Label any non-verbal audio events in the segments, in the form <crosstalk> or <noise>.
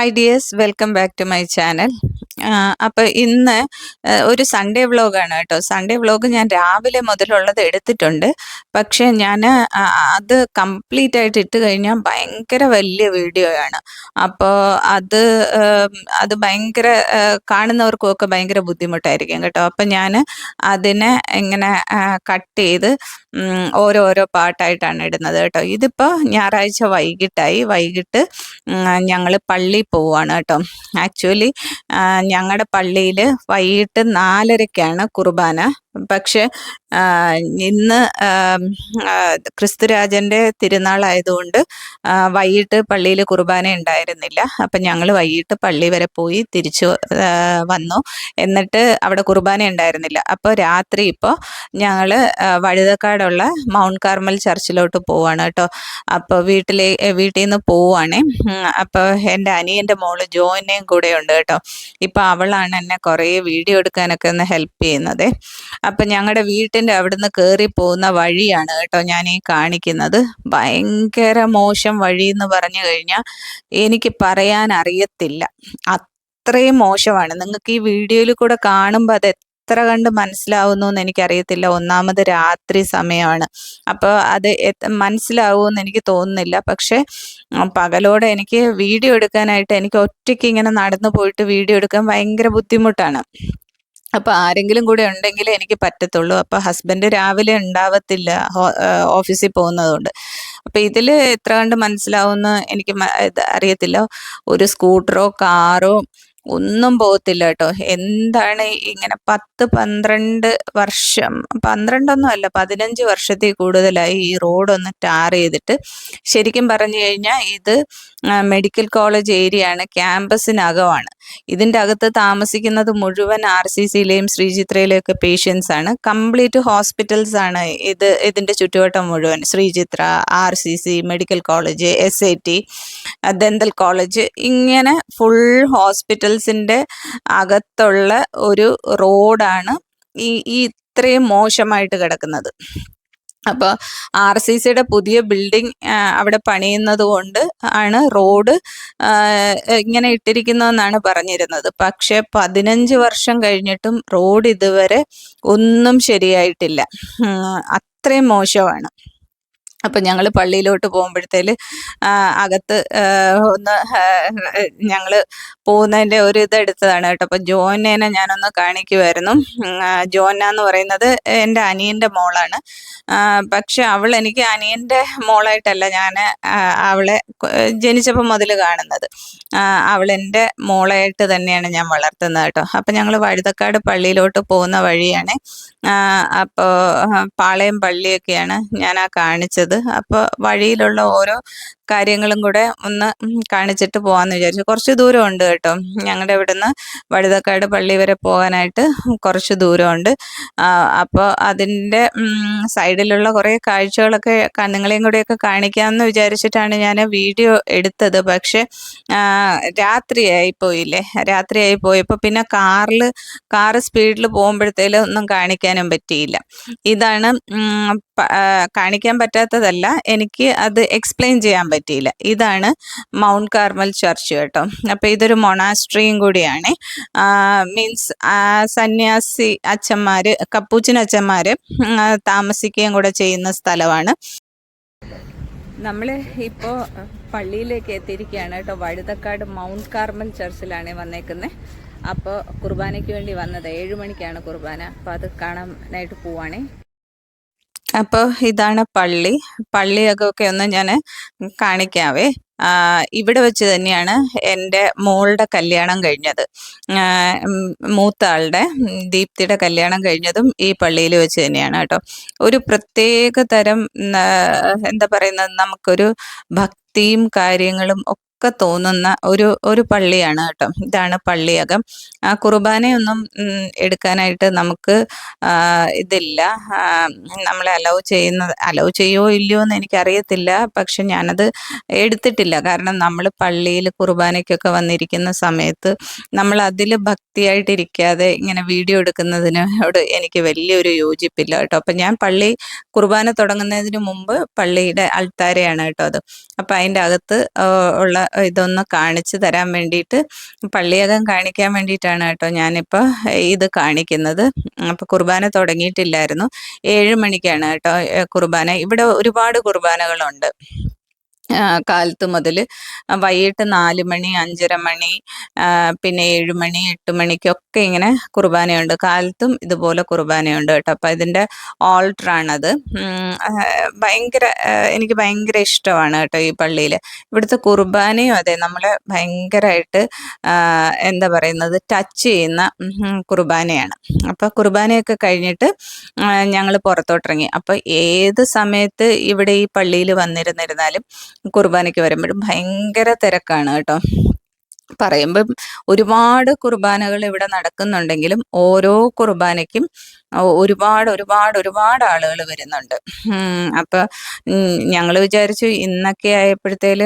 hi dears welcome back to my channel അപ്പോൾ ഇന്ന് ഒരു സൺഡേ വ്ളോഗാണ് കേട്ടോ. സൺഡേ വ്ളോഗ് ഞാൻ രാവിലെ മുതലുള്ളത് എടുത്തിട്ടുണ്ട്. പക്ഷെ ഞാൻ അത് കംപ്ലീറ്റ് ആയിട്ട് ഇട്ട് കഴിഞ്ഞാൽ ഭയങ്കര വലിയ വീഡിയോ ആണ്. അപ്പോൾ അത് അത് ഭയങ്കര കാണുന്നവർക്കൊക്കെ ഭയങ്കര ബുദ്ധിമുട്ടായിരിക്കും കേട്ടോ. അപ്പം ഞാൻ അതിനെ ഇങ്ങനെ കട്ട് ചെയ്ത് ഓരോരോ പാട്ടായിട്ടാണ് ഇടുന്നത് കേട്ടോ. ഇതിപ്പോ ഞായറാഴ്ച വൈകിട്ടായി. വൈകിട്ട് ഞങ്ങൾ പള്ളി പോവാണ് കേട്ടോ. ആക്ച്വലി ഞങ്ങളുടെ പള്ളിയിൽ വൈകിട്ട് നാലരയ്ക്കാണ് കുർബാന. പക്ഷെ ഇന്ന് ക്രിസ്തുരാജന്റെ തിരുനാളായതുകൊണ്ട് വൈകിട്ട് പള്ളിയിൽ കുർബാന ഉണ്ടായിരുന്നില്ല. അപ്പം ഞങ്ങൾ വൈകിട്ട് പള്ളി വരെ പോയി തിരിച്ചു വന്നു. എന്നിട്ട് അവിടെ കുർബാന ഉണ്ടായിരുന്നില്ല. അപ്പോൾ രാത്രി ഇപ്പോൾ ഞങ്ങൾ വഴുതക്കാടുള്ള മൗണ്ട് കാർമൽ ചർച്ചിലോട്ട് പോവാണ് കേട്ടോ. അപ്പോൾ വീട്ടിലെ വീട്ടിൽ നിന്ന് പോവുകയാണേ അപ്പോൾ എന്റെ അനിയന്റെ മോൾ ജോയിനെയും കൂടെ ഉണ്ട് കേട്ടോ. ഇപ്പോൾ അവളാണ് എന്നെ കുറേ വീഡിയോ എടുക്കാനൊക്കെ ഒന്ന് ഹെൽപ്പ് ചെയ്യുന്നത്. അപ്പം ഞങ്ങളുടെ വീട്ടിന്റെ അവിടുന്ന് കയറി പോകുന്ന വഴിയാണ് കേട്ടോ ഞാൻ ഈ കാണിക്കുന്നത്. ഭയങ്കര മോശം വഴി എന്ന് പറഞ്ഞു കഴിഞ്ഞാൽ എനിക്ക് പറയാൻ അറിയത്തില്ല അത്രയും മോശമാണ്. നിങ്ങൾക്ക് ഈ വീഡിയോയിൽ കൂടെ കാണുമ്പോൾ അത് എത്ര കണ്ട് മനസ്സിലാവുന്നു എന്ന് എനിക്കറിയത്തില്ല. ഒന്നാമത് രാത്രി സമയമാണ് അപ്പോൾ അത് മനസ്സിലാവുമെന്ന് എനിക്ക് തോന്നുന്നില്ല. പക്ഷേ പകലോടെ എനിക്ക് വീഡിയോ എടുക്കാനായിട്ട് എനിക്ക് ഒറ്റയ്ക്ക് ഇങ്ങനെ നടന്നു പോയിട്ട് വീഡിയോ എടുക്കാൻ ഭയങ്കര ബുദ്ധിമുട്ടാണ്. അപ്പോൾ ആരെങ്കിലും കൂടെ ഉണ്ടെങ്കിൽ എനിക്ക് പറ്റത്തുള്ളൂ. അപ്പോൾ ഹസ്ബൻഡ് രാവിലെ ഉണ്ടാവത്തില്ല ഓഫീസിൽ പോകുന്നതുകൊണ്ട്. അപ്പോൾ ഇതിൽ എത്ര കണ്ട് മനസ്സിലാവുമെന്ന് എനിക്ക് അറിയത്തില്ല. ഒരു സ്കൂട്ടറോ കാറോ ഒന്നും പോകത്തില്ല കേട്ടോ. എന്താണ് ഇങ്ങനെ പത്ത് പന്ത്രണ്ട് വർഷം പന്ത്രണ്ടൊന്നും അല്ല പതിനഞ്ച് വർഷത്തിൽ കൂടുതലായി ഈ റോഡൊന്ന് ടാർ ചെയ്തിട്ട് ശരിക്കും പറഞ്ഞു കഴിഞ്ഞാൽ ഇത് മെഡിക്കൽ കോളേജ് ഏരിയയാണ് ക്യാമ്പസിനകമാണ്. ഇതിന്റെ അകത്ത് താമസിക്കുന്നത് മുഴുവൻ ആർ സി സിയിലെയും ശ്രീചിത്രയിലെയും ഒക്കെ പേഷ്യൻസ് ആണ് കംപ്ലീറ്റ് ഹോസ്പിറ്റൽസ് ആണ് ഇത് ഇതിന്റെ ചുറ്റുവട്ടം മുഴുവൻ. Sreechitra R C C medical college S I T dental college ഇങ്ങനെ ഫുൾ ഹോസ്പിറ്റൽസിന്റെ അകത്തുള്ള ഒരു റോഡാണ് ഈ ഈ ഇത്രയും മോശമായിട്ട് കിടക്കുന്നത്. അപ്പോൾ ആർ സി സിയുടെ പുതിയ ബിൽഡിംഗ് അവിടെ പണിയുന്നത് കൊണ്ട് ആണ് റോഡ് ഇങ്ങനെ ഇട്ടിരിക്കുന്നതെന്നാണ് പറഞ്ഞിരുന്നത്. പക്ഷെ പതിനഞ്ച് വർഷം കഴിഞ്ഞിട്ടും റോഡ് ഇതുവരെ ഒന്നും ശരിയായിട്ടില്ല. അത്രയും മോശമാണ്. അപ്പം ഞങ്ങൾ പള്ളിയിലോട്ട് പോകുമ്പോഴത്തേൽ അകത്ത് ഒന്ന് ഞങ്ങൾ പോകുന്നതിന്റെ ഒരു ഇത് എടുത്തതാണ് കേട്ടോ. അപ്പം ജോനേനെ ഞാനൊന്ന് കാണിക്കുമായിരുന്നു ജോന എന്ന് പറയുന്നത് എന്റെ അനിയന്റെ മോളാണ്. പക്ഷെ അവൾ എനിക്ക് അനിയന്റെ മോളായിട്ടല്ല ഞാൻ അവളെ ജനിച്ചപ്പോൾ മുതൽ കാണുന്നത്. ആ, അവളെന്റെ മോളായിട്ട് തന്നെയാണ് ഞാൻ വളർത്തുന്നത് കേട്ടോ. അപ്പം ഞങ്ങൾ വഴുതക്കാട് പള്ളിയിലോട്ട് പോകുന്ന വഴിയാണ്. അപ്പോൾ പാളയം പള്ളിയൊക്കെയാണ് ഞാൻ ആ കാണിച്ചത്. അപ്പോൾ വഴിയിലുള്ള ഓരോ കാര്യങ്ങളും കൂടെ ഒന്ന് കാണിച്ചിട്ട് പോകാമെന്ന് വിചാരിച്ചു. കുറച്ച് ദൂരമുണ്ട് കേട്ടോ. ഞങ്ങളുടെ ഇവിടുന്ന് വഴുതക്കാട് പള്ളി വരെ പോകാനായിട്ട് കുറച്ച് ദൂരമുണ്ട്. അപ്പോൾ അതിന്റെ സൈഡിലുള്ള കുറേ കാഴ്ചകളൊക്കെ നിങ്ങളെയും കൂടെയൊക്കെ കാണിക്കാമെന്ന് വിചാരിച്ചിട്ടാണ് ഞാൻ വീഡിയോ എടുത്തത്. പക്ഷേ രാത്രിയായി പോയില്ലേ? രാത്രിയായി പോയപ്പോൾ പിന്നെ കാറിൽ കാറ് സ്പീഡിൽ പോകുമ്പോഴത്തേലും ഒന്നും കാണിക്കാനും പറ്റിയില്ല. ഇതാണ് കാണിക്കാൻ പറ്റാത്തതല്ല. എനിക്ക് അത് എക്സ്പ്ലെയിൻ ചെയ്യാൻ പറ്റിയില്ല. ഇതാണ് മൗണ്ട് കാർമൽ ചർച്ച് കേട്ടോ. അപ്പോൾ ഇതൊരു മൊണാസ്ട്രിയും കൂടിയാണ്. മീൻസ് സന്യാസി അച്ഛന്മാർ കപ്പൂച്ചിൻ അച്ഛന്മാർ താമസിക്കുകയും കൂടെ ചെയ്യുന്ന സ്ഥലമാണ്. നമ്മൾ ഇപ്പോൾ പള്ളിയിലേക്ക് എത്തിയിരിക്കുകയാണ് കേട്ടോ. വഴുതക്കാട് മൗണ്ട് കാർമൽ ചർച്ചിലാണ് വന്നേക്കുന്നത് അപ്പോൾ കുർബാനയ്ക്ക് വേണ്ടി വന്നത്. ഏഴ് മണിക്കാണ് കുർബാന. അപ്പോൾ അത് കാണാനായിട്ട് പോവാണേ. അപ്പോൾ ഇതാണ് പള്ളി. പള്ളിയൊക്കെ ഒന്ന് ഞാൻ കാണിക്കാവേ. ഇവിടെ വെച്ച് തന്നെയാണ് എന്റെ മോളുടെ കല്യാണം കഴിഞ്ഞത്. മൂത്ത ആളുടെ ദീപ്തിയുടെ കല്യാണം കഴിഞ്ഞതും ഈ പള്ളിയിൽ വെച്ച് തന്നെയാണ് കേട്ടോ. ഒരു പ്രത്യേക തരം എന്താ പറയുന്നത് നമുക്കൊരു ഭക്തിയും കാര്യങ്ങളും ഒക്കെ തോന്നുന്ന ഒരു ഒരു പള്ളിയാണ് കേട്ടോ. ഇതാണ് പള്ളിയകം. ആ കുർബാനയൊന്നും എടുക്കാനായിട്ട് നമുക്ക് ഇതില്ല. നമ്മളെ അലൗ ചെയ്യുന്ന അലൗ ചെയ്യോ ഇല്ലയോ എന്ന് എനിക്കറിയത്തില്ല. പക്ഷെ ഞാനത് എടുത്തിട്ടില്ല. കാരണം നമ്മൾ പള്ളിയിൽ കുർബാനയ്ക്കൊക്കെ വന്നിരിക്കുന്ന സമയത്ത് നമ്മൾ അതിൽ ഭക്തിയായിട്ടിരിക്കാതെ ഇങ്ങനെ വീഡിയോ എടുക്കുന്നതിനോട് എനിക്ക് വലിയൊരു യോജിപ്പില്ല കേട്ടോ. അപ്പം ഞാൻ പള്ളി കുർബാന തുടങ്ങുന്നതിന് മുമ്പ് പള്ളിയുടെ അൾത്താരയാണ് കേട്ടോ അത്. അപ്പം അതിന്റെ അകത്ത് ഉള്ള ഇതൊന്ന് കാണിച്ചു തരാൻ വേണ്ടിയിട്ട് പള്ളിയകം കാണിക്കാൻ വേണ്ടിയിട്ടാണ് കേട്ടോ ഞാനിപ്പോൾ ഇത് കാണിക്കുന്നത്. അപ്പോൾ കുർബാന തുടങ്ങിയിട്ടില്ലായിരുന്നു. ഏഴ് മണിക്കാണ് കേട്ടോ കുർബാന. ഇവിടെ ഒരുപാട് കുർബാനകളുണ്ട്. കാലത്ത് മുതൽ വൈകിട്ട് നാല് മണി അഞ്ചര മണി പിന്നെ ഏഴ് മണി എട്ട് മണിക്കൊക്കെ ഇങ്ങനെ കുർബാനയുണ്ട്. കാലത്തും ഇതുപോലെ കുർബാനയുണ്ട് കേട്ടോ. അപ്പം ഇതിന്റെ ഓൾട്ടറാണത് ഭയങ്കര എനിക്ക് ഭയങ്കര ഇഷ്ടമാണ് കേട്ടോ ഈ പള്ളിയിൽ ഇവിടുത്തെ കുർബാനയും അതെ നമ്മളെ ഭയങ്കരമായിട്ട് എന്താ പറയുന്നത് ടച്ച് ചെയ്യുന്ന കുർബാനയാണ്. അപ്പോൾ കുർബാനയൊക്കെ കഴിഞ്ഞിട്ട് ഞങ്ങൾ പുറത്തോട്ടിറങ്ങി. അപ്പോൾ ഏത് സമയത്ത് ഇവിടെ ഈ പള്ളിയിൽ വന്നിരുന്നിരുന്നാലും കുർബാനയ്ക്ക് വരുമ്പോഴും ഭയങ്കര തിരക്കാണ് കേട്ടോ. പറയുമ്പം ഒരുപാട് കുർബാനകൾ ഇവിടെ നടക്കുന്നുണ്ടെങ്കിലും ഓരോ കുർബാനയ്ക്കും ഒരുപാട് ഒരുപാട് ഒരുപാട് ആളുകൾ വരുന്നുണ്ട്. അപ്പൊ ഞങ്ങൾ വിചാരിച്ചു ഇന്നൊക്കെ ആയപ്പോഴത്തേൽ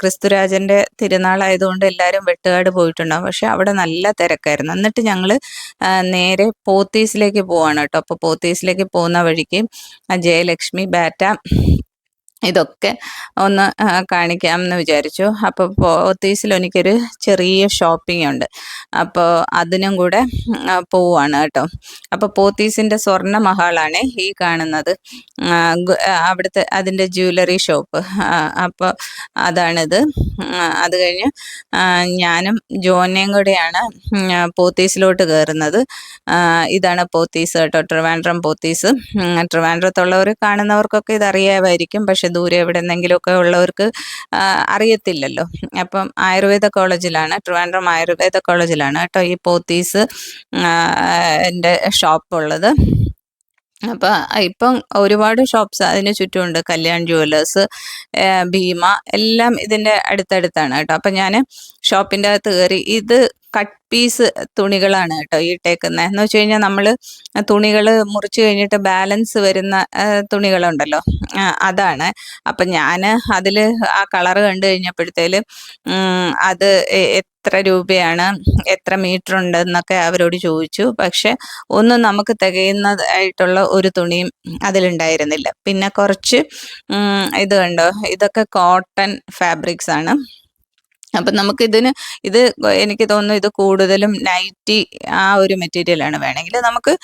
ക്രിസ്തുരാജന്റെ തിരുനാളായതുകൊണ്ട് എല്ലാവരും വെട്ടുകാട് പോയിട്ടുണ്ടാവും. പക്ഷെ അവിടെ നല്ല തിരക്കായിരുന്നു. എന്നിട്ട് ഞങ്ങൾ നേരെ പോത്തീസിലേക്ക് പോവാണ് കേട്ടോ. അപ്പോൾ പോത്തീസിലേക്ക് പോകുന്ന വഴിക്ക് ജയലക്ഷ്മി ബാറ്റ ഇതൊക്കെ ഒന്ന് കാണിക്കാം എന്ന് വിചാരിച്ചു. അപ്പോൾ പോത്തീസിൽ എനിക്കൊരു ചെറിയ ഷോപ്പിംഗ് ഉണ്ട്. അപ്പോൾ അതിനും കൂടെ പോവാണ് കേട്ടോ. അപ്പോൾ പോത്തീസിന്റെ സ്വർണ മഹാളാണ് ഈ കാണുന്നത്. അവിടുത്തെ അതിന്റെ ജ്വല്ലറി ഷോപ്പ് അപ്പോൾ അതാണിത്. അത് കഴിഞ്ഞ് ഞാനും ജോനയും കൂടെയാണ് പോത്തീസിലോട്ട് കയറുന്നത്. ഇതാണ് പോത്തീസ് കേട്ടോ ട്രിവാൻഡ്രം പോത്തീസ്. ട്രിവാൻഡ്രത്തുള്ളവർ കാണുന്നവർക്കൊക്കെ ഇത് അറിയാമായിരിക്കും പക്ഷെ ദൂരെ എവിടെ നിന്നെങ്കിലുമൊക്കെ ഉള്ളവർക്ക് അറിയത്തില്ലല്ലോ. അപ്പം ആയുർവേദ കോളേജിലാണ് ട്രിവാൻഡ്രം ആയുർവേദ കോളേജിലാണ് കേട്ടോ ഈ പോത്തീസ് എന്റെ ഷോപ്പ് ഉള്ളത് അപ്പോൾ ഇപ്പം ഒരുപാട് ഷോപ്സ് അതിന് ചുറ്റുമുണ്ട്. കല്യാൺ ജുവല്ലേഴ്സ് ഭീമ എല്ലാം ഇതിന്റെ അടുത്തടുത്താണ് കേട്ടോ. അപ്പം ഞാൻ ഷോപ്പിന്റെ അകത്ത് കയറി ഇത് കട്ട് പീസ് തുണികളാണ് കേട്ടോ ഈ എന്ന് വെച്ച് കഴിഞ്ഞാൽ നമ്മൾ തുണികൾ മുറിച്ച് കഴിഞ്ഞിട്ട് ബാലൻസ് വരുന്ന തുണികളുണ്ടല്ലോ. അതാണ്. അപ്പം ഞാൻ അതിൽ ആ കളർ കണ്ടു കഴിഞ്ഞപ്പോഴത്തേൽ അത് എത്ര രൂപയാണ് എത്ര മീറ്റർ ഉണ്ട് എന്നൊക്കെ അവരോട് ചോദിച്ചു. പക്ഷെ ഒന്നും നമുക്ക് തികയുന്നതായിട്ടുള്ള ഒരു തുണിയും അതിലുണ്ടായിരുന്നില്ല. പിന്നെ കുറച്ച് ഇത് കണ്ടോ? ഇതൊക്കെ കോട്ടൺ ഫാബ്രിക്സ് ആണ്. അപ്പം നമുക്കിതിന് ഇത് എനിക്ക് തോന്നുന്നു ഇത് കൂടുതലും നൈറ്റി ആ ഒരു മെറ്റീരിയലാണ് വേണമെങ്കിൽ നമുക്ക്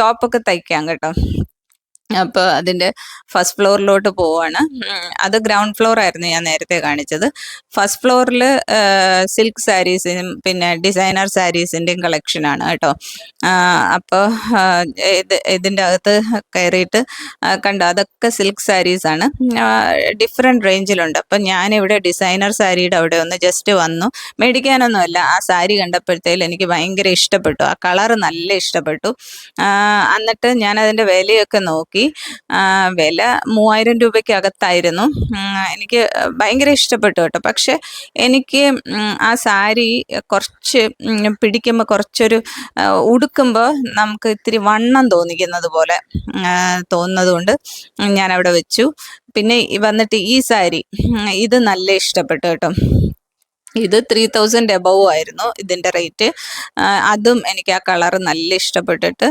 ടോപ്പൊക്കെ തയ്ക്കാം കേട്ടോ. അപ്പോൾ അതിന്റെ ഫസ്റ്റ് ഫ്ലോറിലോട്ട് പോവാണ്. അത് ഗ്രൗണ്ട് ഫ്ലോർ ആയിരുന്നു ഞാൻ നേരത്തെ കാണിച്ചത്. ഫസ്റ്റ് ഫ്ലോറിൽ സിൽക്ക് സാരീസിനും പിന്നെ ഡിസൈനർ സാരീസിന്റെയും കളക്ഷനാണ് കേട്ടോ. അപ്പോൾ ഇത് ഇതിന്റെ അകത്ത് കയറിയിട്ട് കണ്ടു അതൊക്കെ സിൽക്ക് സാരീസാണ് ഡിഫറെന്റ് റേഞ്ചിലുണ്ട്. അപ്പം ഞാനിവിടെ ഡിസൈനർ സാരിയുടെ അവിടെ ഒന്ന് ജസ്റ്റ് വന്നു. മേടിക്കാനൊന്നുമല്ല. ആ സാരി കണ്ടപ്പോഴത്തേലും എനിക്ക് ഭയങ്കര ഇഷ്ടപ്പെട്ടു. ആ കളർ നല്ല ഇഷ്ടപ്പെട്ടു. എന്നിട്ട് ഞാൻ അതിന്റെ വിലയൊക്കെ നോക്കി. നോക്കി വില മൂവായിരം രൂപയ്ക്കകത്തായിരുന്നു. എനിക്ക് ഭയങ്കര ഇഷ്ടപ്പെട്ടു കേട്ടോ. പക്ഷെ എനിക്ക് ആ സാരി കുറച്ച് പിടിക്കുമ്പോൾ കുറച്ചൊരു ഉടുക്കുമ്പോൾ നമുക്ക് ഇത്തിരി വണ്ണം തോന്നിക്കുന്നത് പോലെ തോന്നുന്നതുകൊണ്ട് ഞാനവിടെ വെച്ചു. പിന്നെ വന്നിട്ട് ഈ സാരി ഇത് നല്ല ഇഷ്ടപ്പെട്ടു കേട്ടോ. ഇത് ത്രീ തൗസൻഡ് എബവ് ആയിരുന്നു ഇതിന്റെ റേറ്റ് അതും എനിക്ക് ആ കളർ നല്ല ഇഷ്ടപ്പെട്ടിട്ട്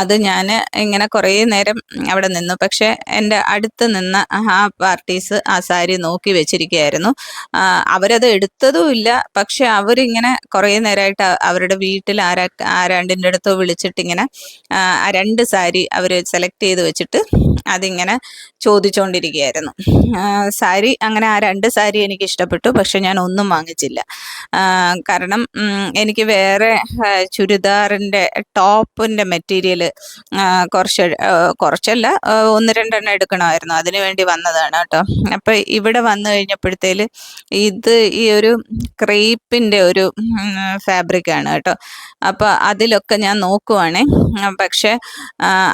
അത് ഞാൻ ഇങ്ങനെ കുറേ നേരം അവിടെ നിന്നു. പക്ഷേ എന്റെ അടുത്ത് നിന്ന് ആ പാർട്ടീസ് ആ സാരി നോക്കി വെച്ചിരിക്കുകയായിരുന്നു. അവരത് എടുത്തതുമില്ല പക്ഷെ അവരിങ്ങനെ കുറേ നേരമായിട്ട് അവരുടെ വീട്ടിൽ ആരാ ആരാണ്ടിന്റെ അടുത്തോ വിളിച്ചിട്ടിങ്ങനെ ആ രണ്ട് സാരി അവർ സെലക്ട് ചെയ്ത് വെച്ചിട്ട് അതിങ്ങനെ ചോദിച്ചുകൊണ്ടിരിക്കുകയായിരുന്നു സാരി അങ്ങനെ ആ രണ്ട് സാരി എനിക്ക് ഇഷ്ടപ്പെട്ടു. പക്ഷെ ഞാൻ ഒന്നും വാങ്ങിച്ചില്ല കാരണം എനിക്ക് വേറെ ചുരിദാറിന്റെ ടോപ്പിന്റെ മെറ്റീരിയൽ കുറച്ച് കുറച്ചല്ല ഒന്ന് രണ്ടെണ്ണം എടുക്കണമായിരുന്നു. അതിന് വേണ്ടി വന്നതാണ് കേട്ടോ. അപ്പോൾ ഇവിടെ വന്നു കഴിഞ്ഞപ്പോഴത്തേൽ ഇത് ഈ ഒരു ക്രീപ്പിന്റെ ഒരു ഫാബ്രിക്കാണ് കേട്ടോ. അപ്പോൾ അതിലൊക്കെ ഞാൻ നോക്കുവാണേ. പക്ഷേ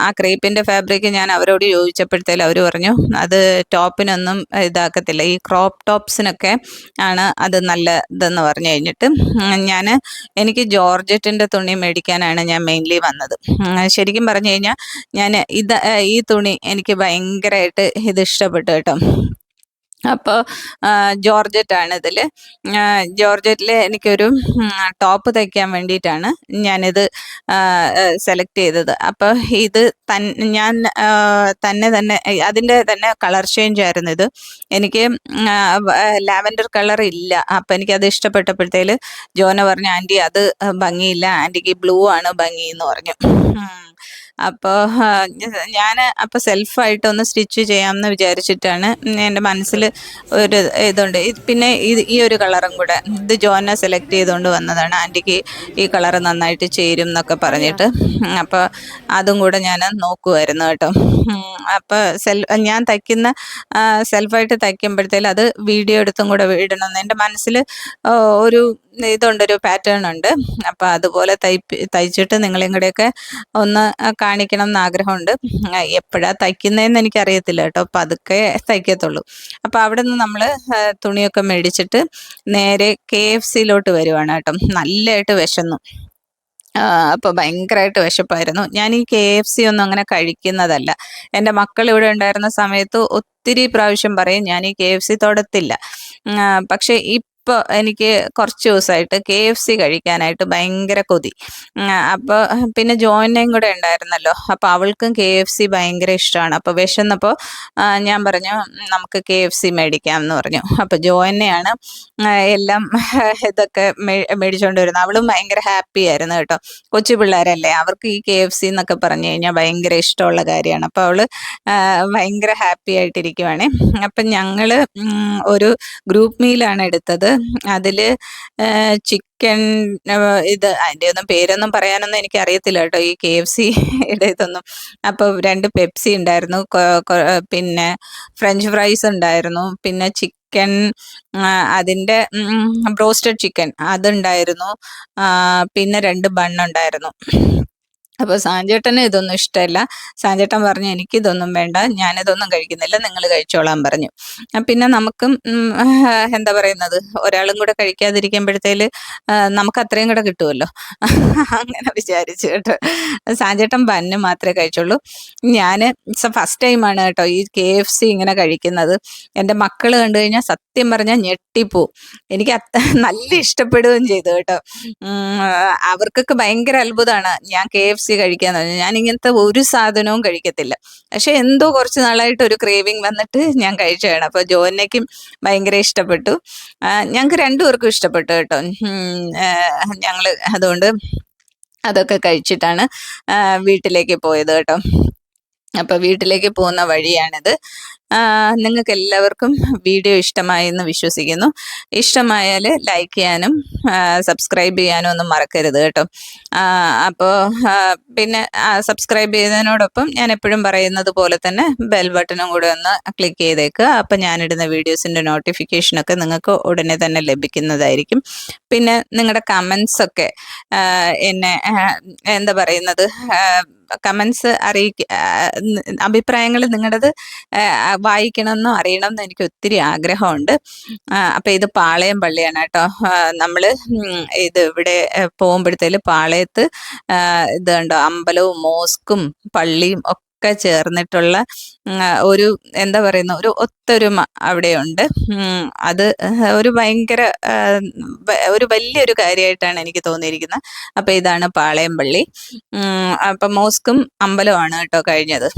ആ ക്രീപ്പിന്റെ ഫാബ്രിക് ഞാൻ അവരോട് ചോദിച്ചപ്പോഴത്തേൽ അവർ പറഞ്ഞു അത് ടോപ്പിനൊന്നും ഇതാക്കത്തില്ല. ഈ ക്രോപ്പ് ടോപ്സിനൊക്കെ ആണ് അത് നല്ല ഇതെന്ന് പറഞ്ഞു കഴിഞ്ഞിട്ട് ഞാൻ എനിക്ക് ജോർജറ്റിന്റെ തുണി മേടിക്കാനാണ് ഞാൻ മെയിൻലി വന്നത്. ശരിക്കും പറഞ്ഞു കഴിഞ്ഞാൽ ഞാൻ ഇത് ഈ തുണി എനിക്ക് ഭയങ്കരമായിട്ട് ഇത് ഇഷ്ടപ്പെട്ടു കേട്ടോ. അപ്പോൾ ജോർജറ്റാണ് ഇതിൽ ജോർജറ്റിൽ എനിക്കൊരു ടോപ്പ് തയ്ക്കാൻ വേണ്ടിയിട്ടാണ് ഞാനിത് സെലക്ട് ചെയ്തത്. അപ്പോൾ ഇത് തൻ ഞാൻ തന്നെ തന്നെ അതിന്റെ തന്നെ കളർ ചേഞ്ച് ആയിരുന്നു ഇത്. എനിക്ക് ലാവൻഡർ കളർ ഇല്ല. അപ്പം എനിക്കത് ഇഷ്ടപ്പെട്ടപ്പോഴത്തേൽ ജോന പറഞ്ഞു ആന്റി അത് ഭംഗിയില്ല. ആന്റിക്ക് ബ്ലൂ ആണ് ഭംഗി എന്ന് പറഞ്ഞു. അപ്പോൾ ഞാൻ അപ്പോൾ സെൽഫായിട്ടൊന്ന് സ്റ്റിച്ച് ചെയ്യാമെന്ന് വിചാരിച്ചിട്ടാണ്. എന്റെ മനസ്സിൽ ഒരു ഇതുണ്ട്. പിന്നെ ഇത് ഈ ഒരു കളറും കൂടെ. ഇത് ജോന സെലക്ട് ചെയ്തുകൊണ്ട് വന്നതാണ്. ആന്റിക്ക് ഈ കളർ നന്നായിട്ട് ചേരും എന്നൊക്കെ പറഞ്ഞിട്ട്. അപ്പോൾ അതും കൂടെ ഞാൻ നോക്കുമായിരുന്നു കേട്ടോ. അപ്പോൾ സെൽ ഞാൻ തയ്ക്കുന്ന സെൽഫായിട്ട് തയ്ക്കുമ്പോഴത്തേലും അത് വീഡിയോ എടുത്തും കൂടെ ഇടണമെന്ന്. എന്റെ മനസ്സിൽ ഒരു ഇതുണ്ട് ഒരു പാറ്റേൺ ഉണ്ട്. അപ്പോൾ അതുപോലെ തയ്പ് തയ്ച്ചിട്ട് നിങ്ങളെയും കൂടെയൊക്കെ ഒന്ന് കാണിക്കണം എന്ന് ആഗ്രഹമുണ്ട് എപ്പോഴാ തയ്ക്കുന്നതെന്ന് എനിക്കറിയത്തില്ല കേട്ടോ. അപ്പോൾ അതൊക്കെ തയ്ക്കത്തുള്ളൂ. അപ്പോൾ അവിടെ നിന്ന് നമ്മൾ തുണിയൊക്കെ മേടിച്ചിട്ട് നേരെ കെ എഫ് സിയിലോട്ട് വരുവാണ് കേട്ടോ. നല്ലതായിട്ട് വിശന്നു. അപ്പോൾ ഭയങ്കരമായിട്ട് വിശപ്പായിരുന്നു. ഞാൻ ഈ കെ എഫ് സി ഒന്നും അങ്ങനെ കഴിക്കുന്നതല്ല. എന്റെ മക്കൾ ഇവിടെ ഉണ്ടായിരുന്ന സമയത്ത് ഒത്തിരി പ്രാവശ്യം പറയും ഞാൻ ഈ കെ എഫ് സി തൊടത്തില്ല. പക്ഷെ ഈ പക്ഷേ ഇപ്പോൾ എനിക്ക് കുറച്ച് ദിവസമായിട്ട് കെ എഫ് സി കഴിക്കാനായിട്ട് ഭയങ്കര കൊതി. അപ്പോൾ പിന്നെ ജോയിനേയും കൂടെ ഉണ്ടായിരുന്നല്ലോ. അപ്പോൾ അവൾക്കും കെ എഫ് സി ഭയങ്കര ഇഷ്ടമാണ്. അപ്പോൾ വിശന്നപ്പോൾ ഞാൻ പറഞ്ഞു നമുക്ക് കെ എഫ് സി മേടിക്കാം എന്ന് പറഞ്ഞു അപ്പോൾ ജോയിനെയാണ് എല്ലാം <laughs> ഇതൊക്കെ മേടിച്ചുകൊണ്ടിരുന്നത് അവളും ഭയങ്കര ഹാപ്പി ആയിരുന്നു കേട്ടോ. കൊച്ചു പിള്ളേരല്ലേ അവർക്ക് ഈ കെ എഫ് സി എന്നൊക്കെ പറഞ്ഞു കഴിഞ്ഞാൽ ഭയങ്കര ഇഷ്ടമുള്ള കാര്യമാണ്. അപ്പോൾ അവൾ ഭയങ്കര ഹാപ്പി ആയിട്ടിരിക്കുവാണേ. അപ്പം ഞങ്ങൾ ഒരു ഗ്രൂപ്പ് മീലാണ് എടുത്തത്. അതിൽ ചിക്കൻ ഇത് അതിന്റെ ഒന്നും പേരൊന്നും പറയാനൊന്നും എനിക്ക് അറിയത്തില്ല കേട്ടോ. ഈ കെ എഫ് സിയുടെ ഇതൊന്നും. അപ്പോൾ രണ്ട് പെപ്സി ഉണ്ടായിരുന്നു. പിന്നെ ഫ്രഞ്ച് ഫ്രൈസ് ഉണ്ടായിരുന്നു. പിന്നെ ചിക്കൻ അതിന്റെ ബ്രോസ്റ്റഡ് ചിക്കൻ അതുണ്ടായിരുന്നു. പിന്നെ രണ്ട് ബണ്ണുണ്ടായിരുന്നു അപ്പോൾ സാഞ്ചേട്ടന് ഇതൊന്നും ഇഷ്ടമല്ല സാഞ്ചേട്ടൻ പറഞ്ഞു എനിക്ക് ഇതൊന്നും വേണ്ട. ഞാനിതൊന്നും കഴിക്കുന്നില്ല. നിങ്ങൾ കഴിച്ചോളാൻ പറഞ്ഞു. പിന്നെ നമുക്കും എന്താ പറയുന്നത്? ഒരാളും കൂടെ കഴിക്കാതിരിക്കുമ്പോഴത്തേൽ നമുക്ക് അത്രയും കൂടെ കിട്ടുമല്ലോ അങ്ങനെ വിചാരിച്ചു കേട്ടോ. സാഞ്ചേട്ടൻ ബന്ന് മാത്രമേ കഴിച്ചുള്ളൂ ഞാൻ ഫസ്റ്റ് ടൈമാണ് കേട്ടോ ഈ കെ എഫ് സി ഇങ്ങനെ കഴിക്കുന്നത്. എന്റെ മക്കൾ കണ്ടു കഴിഞ്ഞാൽ സത്യം പറഞ്ഞാൽ ഞെട്ടിപ്പോവും എനിക്ക് നല്ല ഇഷ്ടപ്പെടുകയും ചെയ്തു കേട്ടോ. അവർക്കൊക്കെ ഭയങ്കര അത്ഭുതമാണ്. ഞാൻ കെ എഫ് സി കഴിക്കാന്ന് പറഞ്ഞു. ഞാൻ ഇങ്ങനത്തെ ഒരു സാധനവും കഴിക്കത്തില്ല. പക്ഷെ എന്തോ കുറച്ച് നാളായിട്ട് ഒരു ക്രേവിങ് വന്നിട്ട് ഞാൻ കഴിച്ചതാണ് അപ്പോൾ ജോനയ്ക്കും ഭയങ്കര ഇഷ്ടപ്പെട്ടു. ഞങ്ങൾക്ക് രണ്ടുപേർക്കും ഇഷ്ടപ്പെട്ടു കേട്ടോ. ഞങ്ങൾ അതുകൊണ്ട് അതൊക്കെ കഴിച്ചിട്ടാണ് വീട്ടിലേക്ക് പോയത് കേട്ടോ. അപ്പോൾ വീട്ടിലേക്ക് പോകുന്ന വഴിയാണിത്. നിങ്ങൾക്ക് എല്ലാവർക്കും വീഡിയോ ഇഷ്ടമായെന്ന് വിശ്വസിക്കുന്നു. ഇഷ്ടമായാൽ ലൈക്ക് ചെയ്യാനും സബ്സ്ക്രൈബ് ചെയ്യാനും ഒന്നും മറക്കരുത് കേട്ടോ. അപ്പോൾ പിന്നെ സബ്സ്ക്രൈബ് ചെയ്യുന്നതിനോടൊപ്പം ഞാൻ എപ്പോഴും പറയുന്നത് പോലെ തന്നെ ബെൽ ബട്ടണും കൂടെ ഒന്ന് ക്ലിക്ക് ചെയ്തേക്കുക. അപ്പം ഞാനിടുന്ന വീഡിയോസിന്റെ നോട്ടിഫിക്കേഷനൊക്കെ നിങ്ങൾക്ക് ഉടനെ തന്നെ ലഭിക്കുന്നതായിരിക്കും. പിന്നെ നിങ്ങളുടെ കമൻസ് ഒക്കെ എന്നെ എന്താ പറയുന്നത് കമൻസ് അറിയിക്ക അഭിപ്രായങ്ങൾ നിങ്ങളുടേത് വായിക്കണമെന്നോ എന്നും എനിക്ക് ഒത്തിരി ആഗ്രഹമുണ്ട്. അപ്പൊ ഇത് പാളയം പള്ളിയാണ് കേട്ടോ. നമ്മൾ ഇത് ഇവിടെ പോകുമ്പോഴത്തേൽ പാളയത്ത് ഇത് കണ്ടോ അമ്പലവും മോസ്കും പള്ളിയും ഒക്കെ ചേർന്നിട്ടുള്ള ഒരു എന്താ പറയുന്ന ഒരു ഒത്തൊരുമ അവിടെയുണ്ട്. അത് ഒരു ഭയങ്കര ഒരു വലിയൊരു കാര്യമായിട്ടാണ് എനിക്ക് തോന്നിയിരിക്കുന്നത്. അപ്പൊ ഇതാണ് പാളയം പള്ളി. അപ്പൊ മോസ്കും അമ്പലമാണ് കേട്ടോ കഴിഞ്ഞത്.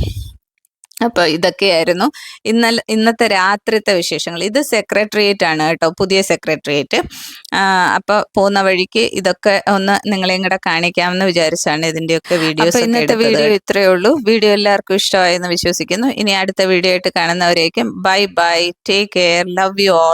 അപ്പോൾ ഇതൊക്കെയായിരുന്നു. ഇന്നലെ ഇന്നത്തെ രാത്രിത്തെ വിശേഷങ്ങൾ. ഇത് സെക്രട്ടേറിയറ്റ് ആണ് കേട്ടോ പുതിയ സെക്രട്ടേറിയറ്റ് അപ്പോൾ പോകുന്ന വഴിക്ക് ഇതൊക്കെ ഒന്ന് നിങ്ങളെയും കൂടെ കാണിക്കാമെന്ന് വിചാരിച്ചാണ് ഇതിന്റെയൊക്കെ വീഡിയോസ് ഇന്നത്തെ വീഡിയോ ഇത്രയേ ഉള്ളൂ. വീഡിയോ എല്ലാവർക്കും ഇഷ്ടമായെന്ന് വിശ്വസിക്കുന്നു. ഇനി അടുത്ത വീഡിയോ ആയിട്ട് കാണുന്നവരേക്കും. Bye bye take care love you all